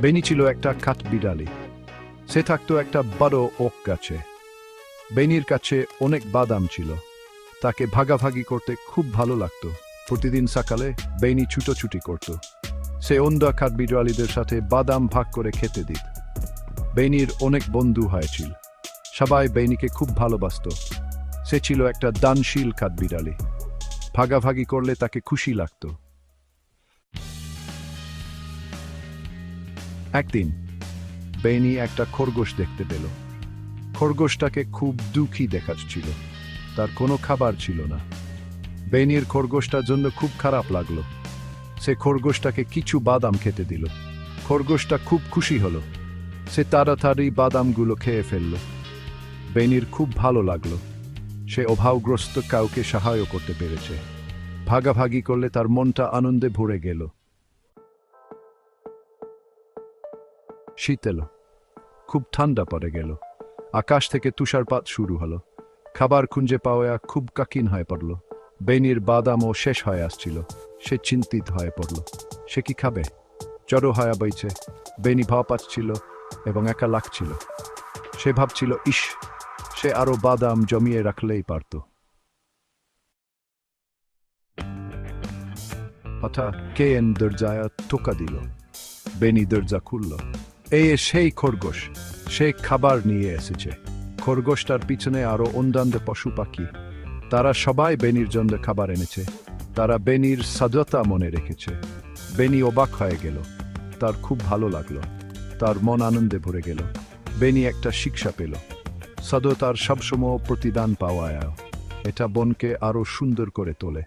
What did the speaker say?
বেনি ছিল একটা কাঠ বিড়ালি সে থাকতো একটা বড় ওক গাছে। বেনির কাছে অনেক বাদাম ছিল। তাকে ভাগাভাগি করতে খুব ভালো লাগতো। প্রতিদিন সকালে বেনি ছুটোছুটি করত। সে অন্ধ কাঠ বিড়ালিদের সাথে বাদাম ভাগ করে খেতে দিত। বেনির অনেক বন্ধু হয়েছিল। সবাই বেনিকে খুব ভালোবাসত। সে ছিল একটা দানশীল কাঠ বিড়ালি ভাগাভাগি করলে তাকে খুশি লাগতো। একদিন, বেনি একটা খরগোশ দেখতে পেল। খরগোশটাকে খুব দুঃখী দেখাচ্ছিল। তার কোনো খাবার ছিল না। বেনির খরগোশটার জন্য খুব খারাপ লাগল। সে খরগোশটাকে কিছু বাদাম খেতে দিল। খরগোশটা খুব খুশি হলো। সে তাড়াতাড়ি বাদামগুলো খেয়ে ফেলল। বেনির খুব ভালো লাগল। সে অভাবগ্রস্ত কাউকে সাহায্য করতে পেরেছে। ভাগাভাগি করলে তার মনটা আনন্দে ভরে গেল। শীত এলো। খুব ঠান্ডা পড়ে গেল। আকাশ থেকে তুষারপাত শুরু হলো। খাবার খুঁজে পাওয়া খুব কাকিন হয়ে পড়ল। বেনির বাদামও শেষ হয়ে আসছিল। সে চিন্তিত হয়ে পড়ল। সে কি খাবে? জড়ো হয়ে বইছে। বেনি ভাব পাচ্ছিল এবং একা লাগছিল। সে ভাবছিল, ইস, সে আরও বাদাম জমিয়ে রাখলেই পারত। হঠাৎ কে এন দরজায় টোকা দিল। বেনি দরজা খুলল। এই সেই খরগোশ, সে খাবার নিয়ে এসেছে। খরগোশটার পিছনে আরও অন্যান্য পশু পাখি। তারা সবাই বেনির জন্য খাবার এনেছে। তারা বেনির সাজতা মনে রেখেছে। বেনি অবাক হয়ে গেল। তার খুব ভালো লাগল। তার মন আনন্দে ভরে গেল। বেনি একটা শিক্ষা পেল। সদতার সবসময় প্রতিদান পাওয়া এটা বনকে আরও সুন্দর করে তোলে।